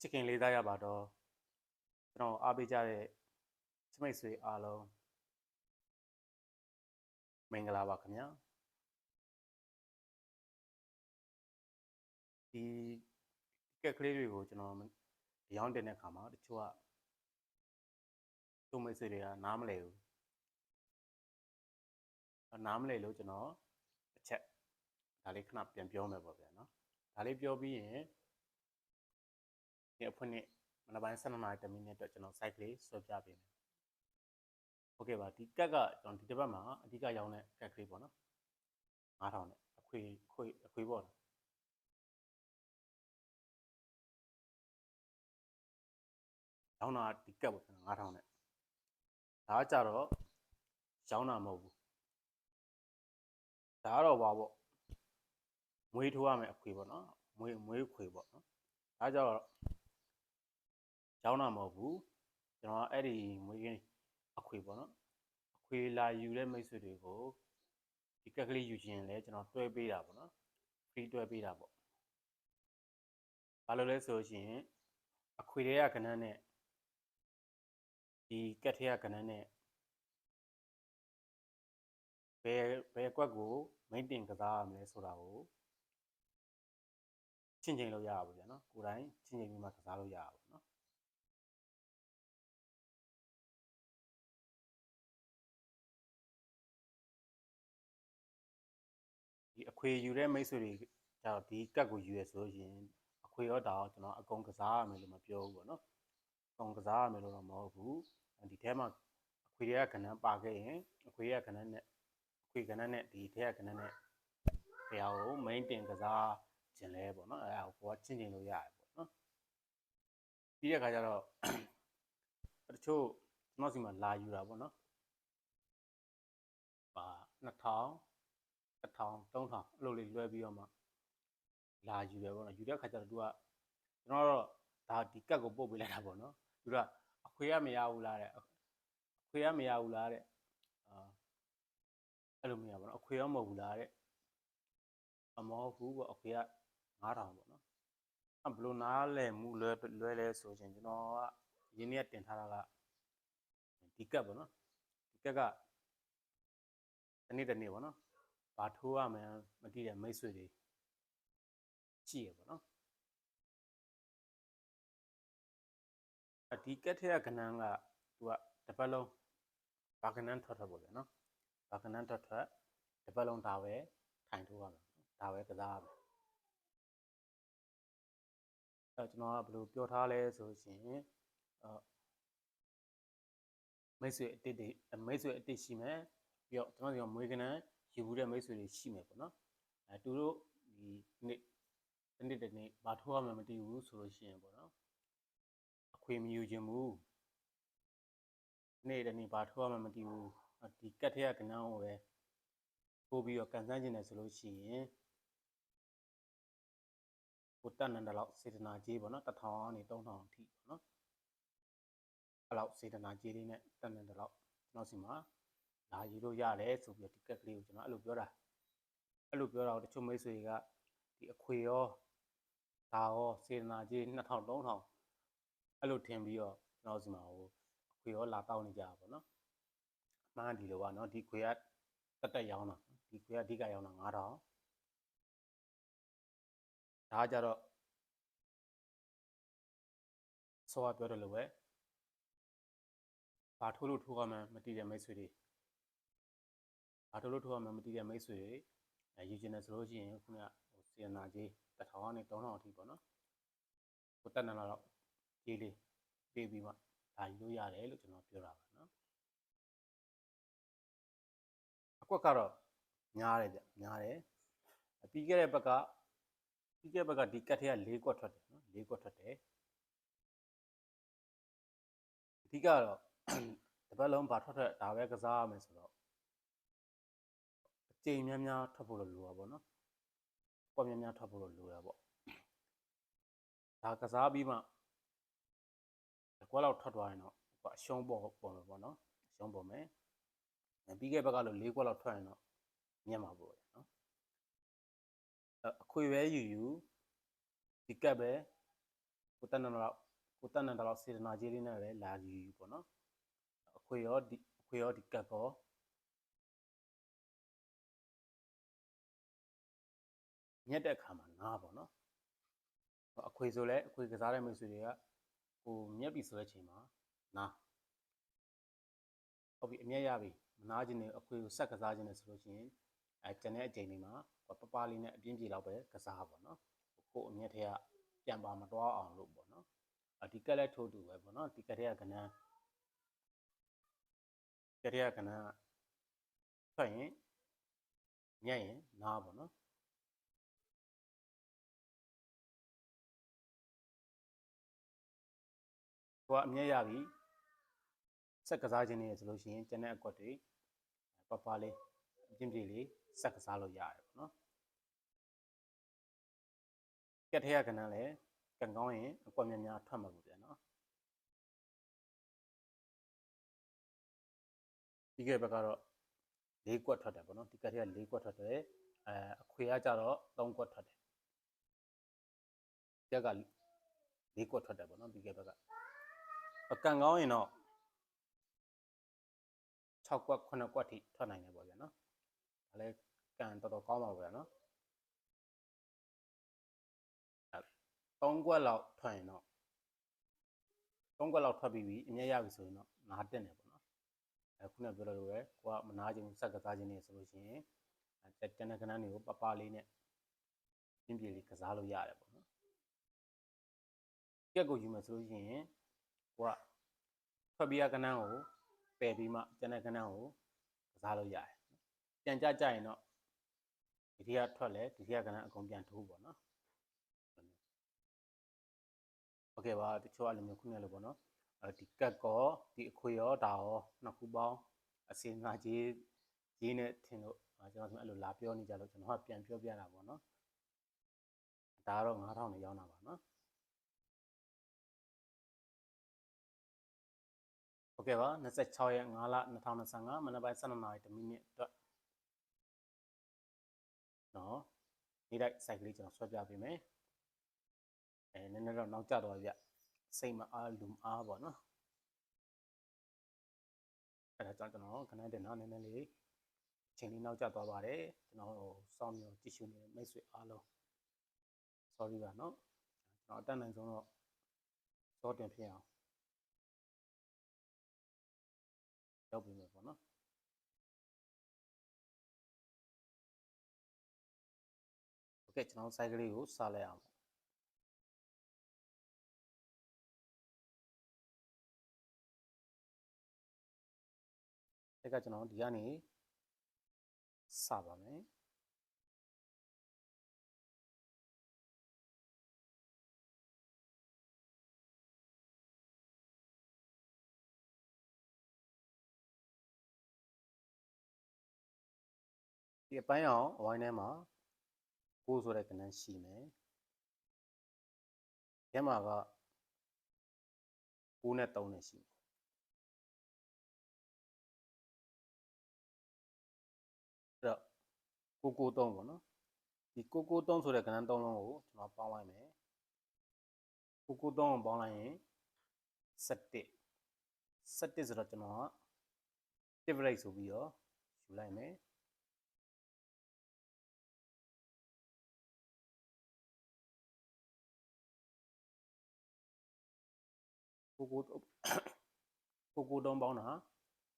ချစ်ခင်လေးစားရပါတော့ကျွန်တော်အားပေးကြတဲ့ချမိတ်ဆွေအားလုံးမင်္ဂလာပါခင်ဗျာဒီကက်ကလေးတွေကိုကျွန်တော်ရောင်းတင်တဲ့ခါမှာတချို့ကသူ့မိတ်ဆွေတွေကနားမလဲဘူးအဲ့နားမလဲလို့ကျွန်တော်တစ်ချက်ဒါလေးခဏပြန်ပြောမယ်ပေါ့ဗျာနော်ဒါလေးပြောပြီးရင် ဒီအဖွင့်နဲ့မနက်ပိုင်း12နာရီ10မိနစ်အတွက်ကျွန်တော် site လေးဆွဲပြပေးမယ်။ Okay ပါဒီကက်ကကျွန်တော်ဒီတစ်ပတ်မှာအဓိကရောင်းတဲ့ကက်ကလေးပေါ့နော်။9000နဲ့အခွေခွေအခွေပေါ့နော်။ရောင်းတာဒီကက်ပေါ့ကျွန်တော်9000နဲ့။ဒါကကြတော့ရောင်းတာမဟုတ်ဘူး။ဒါကတော့ဘာပေါ့။မွေးထိုးရမယ်အခွေပေါ့နော်။မွေးမွေးခွေပေါ့နော်။ဒါကြတော့ ရောင်းတာမဟုတ်ဘူးကျွန်တော်ကအဲ့ဒီမွေးကင်းအခွေပေါ့နော်အခွေလာယူတဲ့မိတ်ဆွေတွေကိုဒီကက်ကလေးယူခြင်းလဲကျွန်တော်တွဲပေးတာပေါ့နော် free တွဲပေးတာပေါ့ဘာလို့လဲဆိုရှင်အခွေတွေကကဏ္ဍနဲ့ဒီကက်ထဲကကဏ္ဍနဲ့ဘယ်ဘယ်ကွက်ကိုမိတ်တင်ကစားရမလဲဆိုတာကိုချင်းချင်းလို့ရပါဘူးဗျာနော်ကိုယ်တိုင်ချင်းချင်းပြီးမှကစားလို့ရပါဘူး ခွေယူတဲ့မိတ်ဆွေတွေကျတော့ဒီကတ်ကိုယူရဆိုရင်အခွေရောတာရောကျွန်တော်အကုန်ကစားရမယ်လို့မပြောဘူးပေါ့နော်အကုန်ကစားရမယ်လို့တော့မဟုတ်ဘူးဒီထဲမှာအခွေတွေကကဏ္ဍပါခဲ့ရင်အခွေတွေကကဏ္ဍနဲ့အခွေကဏ္ဍနဲ့ဒီထဲကကဏ္ဍနဲ့တရားကို main တင်ကစားခြင်းလဲပေါ့နော်အဲဒါကိုကိုကချင်းချင်းလို့ရတယ်ပေါ့နော်ပြီးတဲ့အခါကျတော့တချို့ကျွန်တော်စီမှာလာယူတာပေါ့နော်ပါ2000 1000 3000အဲ့လိုလေးလွှဲပြီးတော့မှလာယူတယ်ပေါ့နော်ယူတဲ့ခါကျတော့သူကကျွန်တော်တော့ဒါဒီကတ်ကိုပို့ပေးလိုက်တာပေါ့နော်သူကအခွေရမရဘူးလားတဲ့အခွေရမရဘူးလားတဲ့အာအဲ့လိုမရပါဘူးအခွေရမဟုတ်ဘူးလားတဲ့အမဟုတ်ဘူးပေါ့အခွေက9000ပေါ့နော်အဘလို့နားလဲမှုလွဲလွဲလဲဆိုရင်ကျွန်တော်ကရင်းနှီးတင်ထားတာကဒီကတ်ပေါ့နော်ဒီကတ်ကတနေ့တနေ့ပေါ့နော် ဘာထိုးရမယ်မသိတဲ့မိတ်ဆွေတွေရှိရပေါ့နော်အဒီကက်ထဲကကဏ္ဍကသူကတစ်ပတ်လုံးဘာကဏ္ဍထွက်ထွက်ပေါ့ဗျာနော်ဘာကဏ္ဍထွက်ထွက်တစ်ပတ်လုံးဒါပဲထိုင်ထိုးရမယ်ဒါပဲကစားရမယ်အဲကျွန်တော်ကဘယ်လိုပြောထားလဲဆိုရှင်အမိတ်ဆွေအတစ်တွေမိတ်ဆွေအတစ်ရှိမယ်ပြီးတော့ကျွန်တော်ဒီကမွေးကဏ္ဍ ယူဘူးတဲ့မိတ်ဆွေတွေရှိမယ်ပေါ့နော်အဲသူတို့ဒီနေ့ဒီနေ့တနေ့ဘာထိုးရမှမသိဘူးဆိုလို့ရှိရင်ပေါ့နော်အခွေမယူခြင်းဘူးနေ့တနေ့ဘာထိုးရမှမသိဘူးဒီကတ်ထဲကကဏ္ဍကိုပဲထိုးပြီးတော့ကန်ဆန်းခြင်းတယ်ဆိုလို့ရှိရင်ကိုတက်နန္ဒလောက်စေတနာကြီးပေါ့နော်1000ကနေ3000အထိပေါ့နော်အဲ့လောက်စေတနာကြီးလေးနဲ့တက်နန္ဒလောက်ကျွန်တော်စီမှာ လာယူလို့ရတယ်ဆိုပြီးဒီကက်ကလေးကိုကျွန်တော်အဲ့လိုပြောတာအဲ့လိုပြောတာကိုတချို့မိတ်ဆွေတွေကဒီအခွေရောဒါရောစေတနာကြီး2000 3000အဲ့လိုထင်ပြီးတော့ကျွန်တော်စီမှာဟိုအခွေရောလာတောင်းနေကြတာပေါ့နော်အမှန်ဒီလိုပါနော်ဒီခွေကတက်တက်ရောင်းတာဒီခွေကအဓိကရောင်းတာ9000ဒါကကြတော့ဆောကပြောတယ်လို့ပဲဘာထိုးလို့ထိုးရမှန်းမသိတဲ့မိတ်ဆွေတွေ ဘာလို့လို့ထိုးရမှမသိတဲ့မိတ်ဆွေတွေအဲယူကျင်တယ်ဆိုလို့ရှိရင်ခုနကဟိုစီယနာကြီး1000ကနေ3000အထိပေါ့နော်ကိုတက်နလာတော့ကြီးလေးပေးပြီးမှဒါယူလို့ရတယ်လို့ကျွန်တော်ပြောတာပါနော်အကွက်ကတော့ညားတယ်ဗျညားတယ်ပြီးခဲ့တဲ့ဘက်ကပြီးခဲ့တဲ့ဘက်ကဒီကတ်ထဲက၄ကွက်ထွက်တယ်နော်၄ကွက်ထွက်တယ်အဓိကတော့တပတ်လုံးဘာထွက်ထွက်ဒါပဲကစားရမယ်ဆိုတော့ ကြိမ်များများထွက်ဖို့လို့လိုတာပေါ့နော်။ကွက်များများထွက်ဖို့လို့လိုတာပေါ့။ဒါကစားပြီးမှကွက်လောက်ထွက်သွားရင်တော့ကွက်အရှုံးပေါ်ပေါ်မယ်ပေါ့နော်။အရှုံးပေါ်မယ်။ပြီးခဲ့ဘက်ကလို့၄ကွက်လောက်ထွက်ရင်တော့ညံ့မှာပေါ့နော်။အခွေပဲယူယူဒီကက်ပဲကိုတက်နေတော့ကိုတက်နေတော့စေတနာကြီးလေးနဲ့လည်းလာယူယူပေါ့နော်အခွေရောဒီအခွေရောဒီကတ်ကော ညက်တဲ့အခါမှာနားပေါ့နော်အခွေဆိုလဲအခွေကစားတဲ့မိတ်ဆွေတွေကကိုမြက်ပြီဆိုတဲ့အချိန်မှာနားဟုတ်ပြီအမျက်ရပြီမနာခြင်းနဲ့အခွေကိုဆက်ကစားခြင်းနဲ့ဆိုလို့ရှိရင်အဲကျန်တဲ့အချိန်တွေမှာပပလေးနဲ့အပြင်းပြေလောက်ပဲကစားပေါ့နော်ကိုအမျက်ထဲကပြန်ပါမတော့အောင်လို့ပေါ့နော်အဒီကက်လက်ထိုးတူပဲပေါ့နော်ဒီကက်ထဲကကနန်းကက်ထဲကကနန်းထွက်ရင်ညက်ရင်နားပေါ့နော် ကိုကအမြဲရပြီဆက်ကစားခြင်းနေရဆိုလို့ရှိရင်ကျန်တဲ့အကွက်တွေပပလေးအပြင်းပြေလေးဆက်ကစားလို့ရတယ်ပေါ့နော်ကက်ထဲကကနန်းလည်းကန်ကောင်းရင်အကွက်များများထွက်မှာပေါ့ဗျာနော်ဒီကဲဘက်ကတော့၄ကွက်ထွက်တယ်ပေါ့နော်ဒီကက်ထဲက၄ကွက်ထွက်တယ်အဲအခွေကကြတော့၃ကွက်ထွက်တယ်တက်က၄ကွက်ထွက်တယ်ပေါ့နော်ဒီကဲဘက်က အကန်ကောင်းရင်တော့6ကွက်9ကွက်ထိထွက်နိုင်တယ်ပေါ့ဗျာနော်ဒါလည်းကန်တော်တော်ကောင်းပါဗျာနော်3ကွက်လောက်ထွက်ရင်တော့3ကွက်လောက်ထွက်ပြီးပြီအမြဲရပြီဆိုရင်တော့နားတက်နေပေါ့နော်အခုနပြောလို့ပဲကိုကမနာခြင်းစက်ကစားခြင်းနေဆိုလို့ရှိရင်တန်တဲ့ကနန်းတွေကိုပပလေးနဲ့ပြင်းပြေလေးကစားလို့ရတယ်ပေါ့နော်ကြက်ကိုယူမယ်ဆိုလို့ရှိရင် ကိုကထွက်ပြီးရကနန်းကိုပယ်ပြီးမှတန်တဲ့ကနန်းကိုကစားလို့ရတယ်ပြန်ကြကြရင်တော့ဒီထက်ထွက်လဲဒီထက်ကနန်းအကုန်ပြန်ထိုးပေါ့နော်โอเคပါတချို့အလိုမျိုးခုနလိုပေါ့နော်အဲဒီကတ်ကောဒီအခွေရောဒါရောနှစ်ခုပေါင်းအစင်ငါကြီးကြီးနဲ့ထင်လို့ကျွန်တော်ဆိုအဲ့လိုလာပြောနေကြလို့ကျွန်တော်ကပြန်ပြောပြတာပေါ့နော်ဒါကတော့9000နဲ့ရောင်းတာပါနော် ဟုတ်ကဲ့ပါ26ရက်5လ2025မနက်ပိုင်း12နာရီ10မိနစ်အတွက်နော်နေ့တိုင်းစိုက်ကလေးကျွန်တော်ဆွဲပြပေးမယ်အဲနည်းနည်းတော့နောက်ကျတော့ပြစိတ်မအားလူမအားပေါ့နော်အဲဒါကြောင့်ကျွန်တော်ခဏတင်တော့နည်းနည်းလေးချိန်လေးနောက်ကျသွားပါတယ်ကျွန်တော်စောင့်မျှော်ကြည့်ရှုနေတဲ့မိတ်ဆွေအားလုံး sorry ပါနော်ကျွန်တော်အတတ်နိုင်ဆုံးတော့စောတင်ဖြစ်အောင် လုပ်ပေးမယ်ပေါ့နော်โอเคကျွန်တော် site ကလေးကိုစလိုက်အောင်အဲ့ကကျွန်တော်ဒီကနေစပါမယ် ဒီအပိုင်းအောင်အဝိုင်းထဲမှာကိုးဆိုတဲ့ကဏ္ဍရှိမယ်။ကျမှာက9နဲ့3နဲ့ရှိမယ်993ပေါ့နော်ဒီ993ဆိုတဲ့ကဏ္ဍ3လုံးကိုကျွန်တော်ပေါင်းလိုက်မယ်993ကိုပေါင်းလိုက်ရင်17 17ဆိုတော့ကျွန်တော်က tip rate ဆိုပြီးတော့ယူလိုက်မယ် ကိုကိုကိုကိုတုံးပေါင်းတာ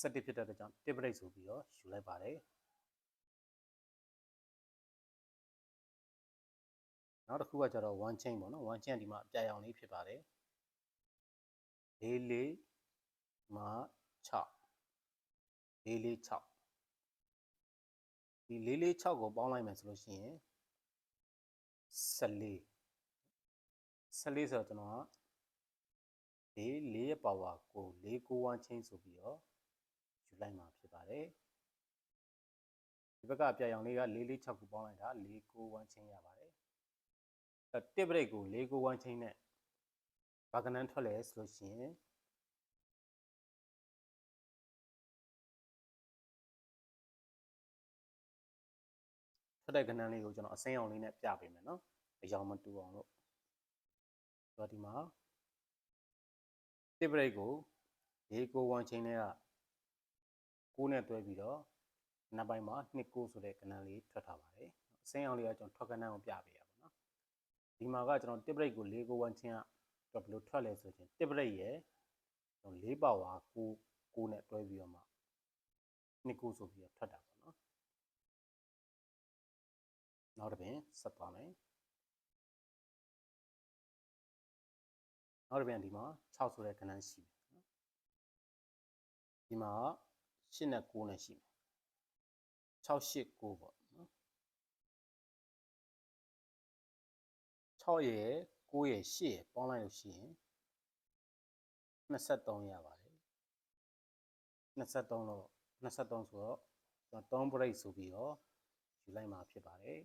17ဖြစ်တဲ့အတွက်ကြောင့် tip rate ဆိုပြီးတော့ယူလိုက်ပါတယ်နောက်တစ်ခုကကျတော့ one chain ပေါ့နော် one chain ဒီမှာအပြာရောင်လေးဖြစ်ပါတယ်၄၄မှာ6၄၄6ဒီ၄၄6ကိုပေါင်းလိုက်မယ်ဆိုလို့ရှိရင်14 14ဆိုတော့ကျွန်တော်က ဒီ၄ရဲ့ power ကို၄9 1 chain ဆိုပြီးတော့ယူလိုက်မှာဖြစ်ပါတယ်ဒီဘက်ကအပြာရောင်လေးက၄၄6ကိုပေါင်းလိုက်တာ၄9 1 chain ရပါတယ်တစ်ဘရိတ်ကို၄ကို1ချင်းနဲ့ဘာကနန်းထွက်လဲဆိုလို့ရှိရင်ထွက်တဲ့ကနန်းလေးကိုကျွန်တော်အစိမ်းအောင်လေးနဲ့ပြပေးမယ်နော်အယောင်မတူအောင်လို့တော့ဒီမှာ တစ်ဘရိတ်ကို၄ကို1ချင်းနဲ့က6နဲ့တွဲပြီးတော့နောက်ပိုင်းမှာ2 9ဆိုတဲ့ကဏ္ဍလေးထွက်ထားပါတယ်အစိမ်းအောင်လေးကကျွန်တော်ထွက်ကဏ္ဍကိုပြပေးရပါတော့ဒီမှာကကျွန်တော်တစ်ဘရိတ်ကို၄ကို1ချင်းကတော့ဘယ်လိုထွက်လဲဆိုရင်တစ်ဘရိတ်ရဲ့ကျွန်တော်၄ပါဝါ9 9နဲ့တွဲပြီးတော့မှ2 9ဆိုပြီးတော့ထွက်တာပေါ့နော်နောက်တစ်ပင်ဆက်သွားမယ် နောက်တစ်ပြန်ဒီမှာ6ဆိုတဲ့ကဏ္ဍရှိမယ်နော်ဒီမှာ8နဲ့9နဲ့ရှိမယ်6 8 9ပေါ့နော်6ရဲ့9ရဲ့8ရဲ့ပေါင်းလိုက်လို့ရှိရင်23ရပါတယ်23တော့23ဆိုတော့ကျွန်တော်3 break ဆိုပြီးတော့ယူလိုက်မှာဖြစ်ပါတယ်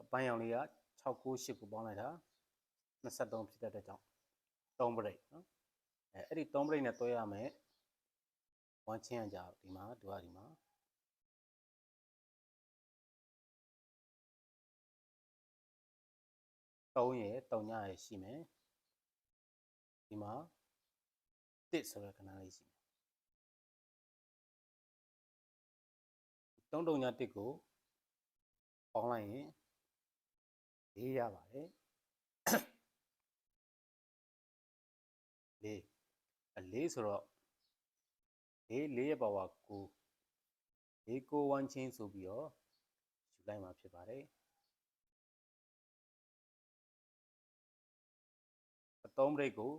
အပိုင်းအောင်လေးက 6 9 8ကိုပေါင်းလိုက်တာ23ဖြစ်တဲ့အတွက်ကြောင့်3 break နော်အဲအဲ့ဒီ3 break နဲ့တွဲရမယ်1ချင်းအကြဒီမှာသူကဒီမှာ3ရယ်3ညရယ်ရှိမယ်ဒီမှာ1ဆိုတဲ့ခဏလေးရှိမယ်3တုံည1ကိုပေါင်းလိုက်ရင် ၄ရပါတယ်လေးအလေးဆိုတော့လေးလေးရဲ့ပါဝါ9လေးကို1ချင်းဆိုပြီးတော့ယူလိုက်မှာဖြစ်ပါတယ်အသုံးဘရိတ်ကို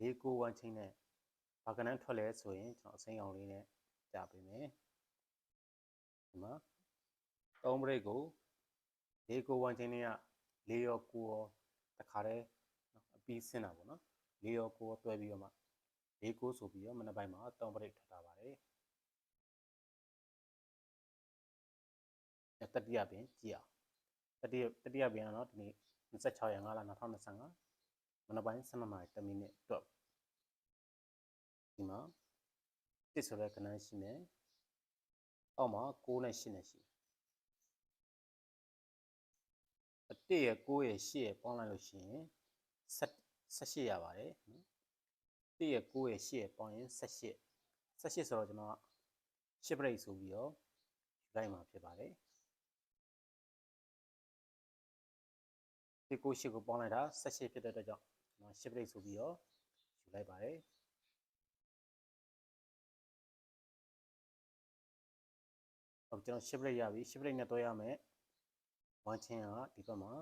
လေးကို1ချင်းနဲ့ဘာကနန်းထွက်လဲဆိုရင်ကျွန်တော်အစိမ်းအောင်လေးနဲ့ကြာပေးမယ်ဒီမှာ3ဘရိတ်ကိုလေးကို1ချင်းနဲ့က လေးရောကိုရောတခါတည်းအပြီးဆင်းတာပေါ့နော်လေးရောကိုရောတွဲပြီးတော့မှလေးကိုဆိုပြီးတော့မနေ့ပိုင်းမှာ3ပရိတ်ထွက်ထားပါတယ်တတိယပင်ကြည့်အောင်တတိယတတိယပင်ကတော့ဒီနေ့26ရက်5လ2025မနေ့ပိုင်း12နာရီ10မိနစ်တော့ဒီမှာတစ်ဆိုတဲ့ကဏ္ဍရှိမယ်အောက်မှာ6နဲ့8နဲ့ရှိမယ် အ1ရဲ့9ရဲ့8ရဲ့ပေါင်းလိုက်လို့ရှိရင်18ရပါတယ်နော်1ရဲ့9ရဲ့8ရဲ့ပေါင်းရင်18 18ဆိုတော့ကျွန်တော်10 break ဆိုပြီးတော့ယူလိုက်မှာဖြစ်ပါတယ်ဒီကို8ကိုပေါင်းလိုက်တာ18ဖြစ်တဲ့အတွက်ကြောင့်ကျွန်တော်10 break ဆိုပြီးတော့ယူလိုက်ပါတယ်ဟုတ်ကျွန်တော်10 break ရပြီ10 break နဲ့တွဲရမယ် ဝမ်းချင်းကဒီဘက်မှာ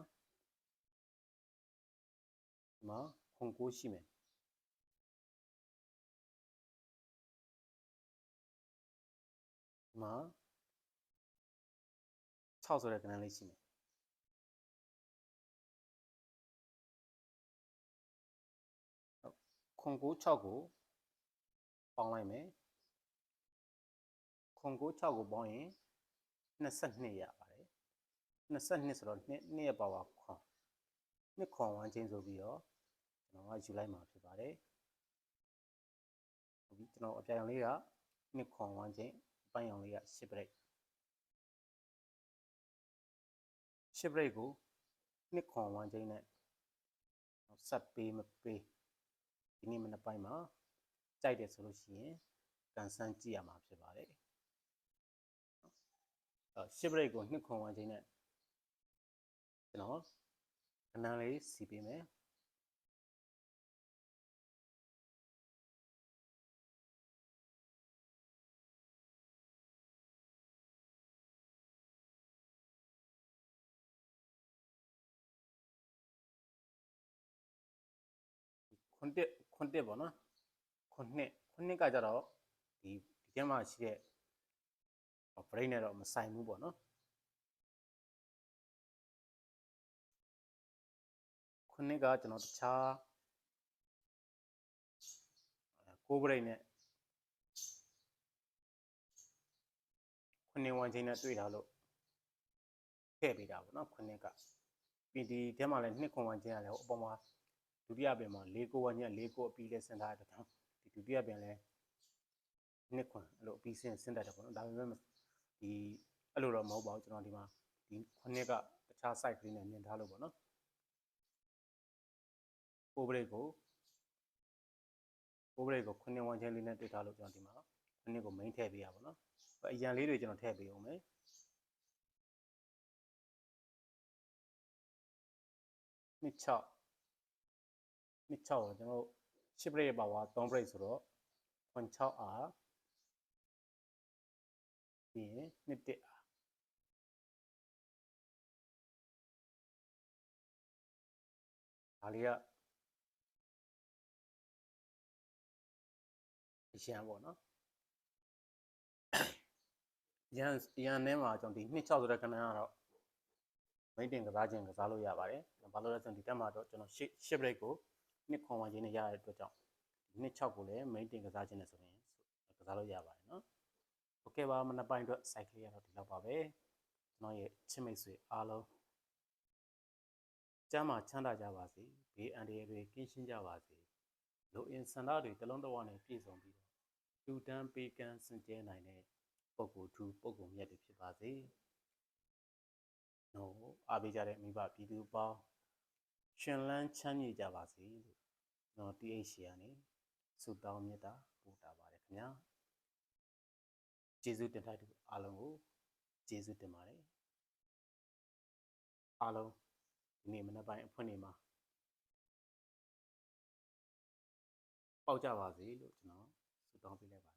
ဒီမှာခုံကိုရှိမယ်ဒီမှာ6ဆိုတဲ့ကဏ္ဍလေးရှိမယ်ခုံကို6ကိုပေါင်းလိုက်မယ်ခုံကို6ကိုပေါင်းရင်22ရပါ 22ဆိုတော့2နှစ်ရဲ့ပါဝါခွန်နှစ်ခွန်ဝမ်းချင်းဆိုပြီးတော့ကျွန်တော်ကယူလိုက်မှာဖြစ်ပါတယ်ဟုတ်ပြီကျွန်တော်အပြိုင်လေးကနှစ်ခွန်ဝမ်းချင်းအပိုင်းအောင်လေးက10 break 10 break ကိုနှစ်ခွန်ဝမ်းချင်းနဲ့ဆက်ပေးမပေးဒီနေ့မနေ့ပိုင်းမှာကြိုက်တယ်ဆိုလို့ရှိရင်ကန်ဆန်းကြည့်ရမှာဖြစ်ပါတယ်အဲ10 break ကိုနှစ်ခွန်ဝမ်းချင်းနဲ့ ကျွန်တော်ခဏလေးစီပေးမယ်ခွန်းတက်ခွန်းတက်ပေါ့နော်ခွန်းနှစ်ခွန်းနှစ်ကကြတော့ဒီဒီထဲမှာရှိတဲ့ brain နဲ့တော့မဆိုင်ဘူးပေါ့နော် နှစ်ကကျွန်တော်တခြားကိုးဘရိတ်နဲ့ခုနှစ်ဝန်ချင်းနဲ့တွေ့တာလို့ထည့်ပေးတာပေါ့နော်ခုနှစ်ကပြီးဒီထဲမှာလည်းနှစ်ခွန်ဝန်ချင်းကလည်းအပေါ်မှာဒုတိယပင်မှာ၄ကိုဝန်ချင်း၄ကိုအပြီးလဲဆင်ထားတဲ့တောင်ဒီဒုတိယပင်လည်းနှစ်ခွန်အဲ့လိုအပြီးဆင်ဆင်တတ်တယ်ပေါ့နော်ဒါပေမဲ့ဒီအဲ့လိုတော့မဟုတ်ပါဘူးကျွန်တော်ဒီမှာဒီခုနှစ်ကတခြား site ကလေးနဲ့မြင်ထားလို့ပေါ့နော် ပိုးပရိတ်ကိုပိုးပရိတ်ကိုခုနှစ်ဝန်းချင်းလေးနဲ့တွေ့ထားလို့ကျွန်တော်ဒီမှာခုနှစ်ကို main ထည့်ပေးရပါတော့အရန်လေးတွေကျွန်တော်ထည့်ပေးအောင်မယ်နှစ်6နှစ်6ကိုကျွန်တော်10 break ပါဝါ3 break ဆိုတော့ခွန်6အားပြီးရင်နှစ်1အားဒါလေးက ရန်ပေါ့နော်ရန်ရန်ထဲမှာကျွန်တော်ဒီနှစ်6ဆိုတဲ့ကဏ္ဍကတော့မိတ်တင်ကစားခြင်းကစားလို့ရပါတယ်။ဘာလို့လဲဆိုတော့ဒီတက်မှာတော့ကျွန်တော်ရှစ်ရှစ် break ကိုနှစ်ခွန်ဝန်းခြင်းနဲ့ရတဲ့အတွက်ကြောင့်ဒီနှစ်6ကိုလည်းမိတ်တင်ကစားခြင်းနဲ့ဆိုရင်ကစားလို့ရပါတယ်နော်။โอเคပါမနက်ပိုင်းအတွက် site ကလေးကတော့ဒီလောက်ပါပဲ။ကျွန်တော်ရဲ့ချစ်မိတ်ဆွေအားလုံးကျမ်းမှာချမ်းသာကြပါစေ။ဘေးအန္တရာယ်တွေကင်းရှင်းကြပါစေ။လူအင်စန္ဒတွေတလုံးတစ်ဝနဲ့ပြည့်စုံပြီးတော့ လူတန်းပေးကမ်းစင်ကြဲနိုင်တဲ့ပုဂ္ဂိုလ်ထူးပုဂ္ဂိုလ်မြတ်တွေဖြစ်ပါစေ။နော်အားပေးကြတဲ့မိဘပြည်သူပေါင်းရှင်လန်းချမ်းမြေ့ကြပါစေလို့နော် TH ကနေဆုတောင်းမေတ္တာပို့တာပါတယ်ခင်ဗျာကျေးဇူးတင်ထိုက်သူအားလုံးကိုကျေးဇူးတင်ပါတယ်အားလုံးဒီနေ့မနက်ပိုင်းအဖွင့်နေမှာပေါက်ကြပါစေလို့ကျွန်တော်ဆု တောင်းပေးလိုက်ပါ